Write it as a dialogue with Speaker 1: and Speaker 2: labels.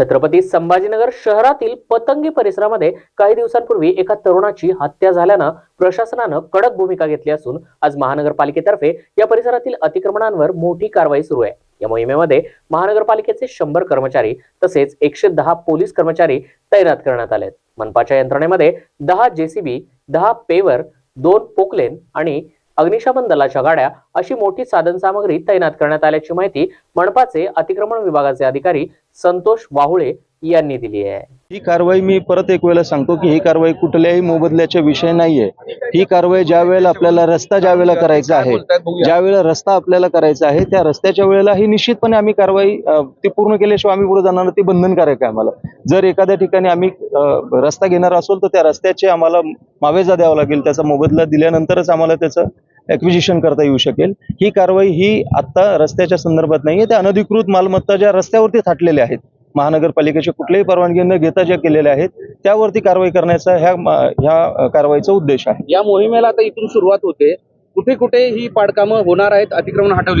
Speaker 1: छत्रपती संभाजीनगर शहरातील पतंगी परिसरामध्ये काही दिवसांपूर्वी एका तरुणाची हत्या झाल्यानं प्रशासनानं कडक भूमिका घेतली असून आज महानगरपालिकेतर्फे या परिसरातील अतिक्रमणांवर मोठी कारवाई सुरू आहे. या मोहिमेमध्ये महानगरपालिकेचे शंभर कर्मचारी तसेच एकशे दहा पोलीस कर्मचारी तैनात करण्यात आले आहेत मनपाच्या यंत्रणेमध्ये दहा जेसीबी दहा पेवर दोन पोकलेन आणि अग्निशमन दलाच्या गाड्या अशी मोठी साधनसामग्री तैनात करण्यात आल्याची माहिती मनपाचे अतिक्रमण विभागाचे अधिकारी संतोष वाहुळे यांनी दिली आहे.
Speaker 2: ही कारवाई मी परत एक वेळेला सांगतो की ही कारवाई कुठल्याही मोबदल्याचा विषय नाहीये. ही कारवाई ज्या वेळेला आपल्याला रस्ता ज्या वेळेला करायचा आहे ज्या वेळेला रस्ता आपल्याला करायचा आहे त्या रस्त्याच्या वेळेला ही निश्चितपणे आम्ही कारवाई ती पूर्ण केल्याशिवाय आम्ही पुढे जाणार ती बंधनकारक आहे आम्हाला. जर एखाद्या ठिकाणी आम्ही रस्ता घेणार असोल तर त्या रस्त्याचे आम्हाला मावेजा द्यावा लागेल त्याचा मोबदला दिल्यानंतरच आम्हाला त्याचं ॲक्विजिशन करता येऊ शकेल. ही कारवाई ही आत्ता रस्त्याच्या संदर्भात नाहीये. त्या अनधिकृत मालमत्ता ज्या रस्त्यावरती थाटलेल्या आहेत महानगरपालिकेच्या कुठल्याही परवानगी न घेता ज्या केलेल्या आहेत त्यावरती कारवाई करण्याचा ह्या ह्या कारवाईचा उद्देश आहे.
Speaker 3: या मोहिमेला आता इथून सुरुवात होते. कुठे कुठे ही पाडकामं होणार आहेत अतिक्रमण हटवली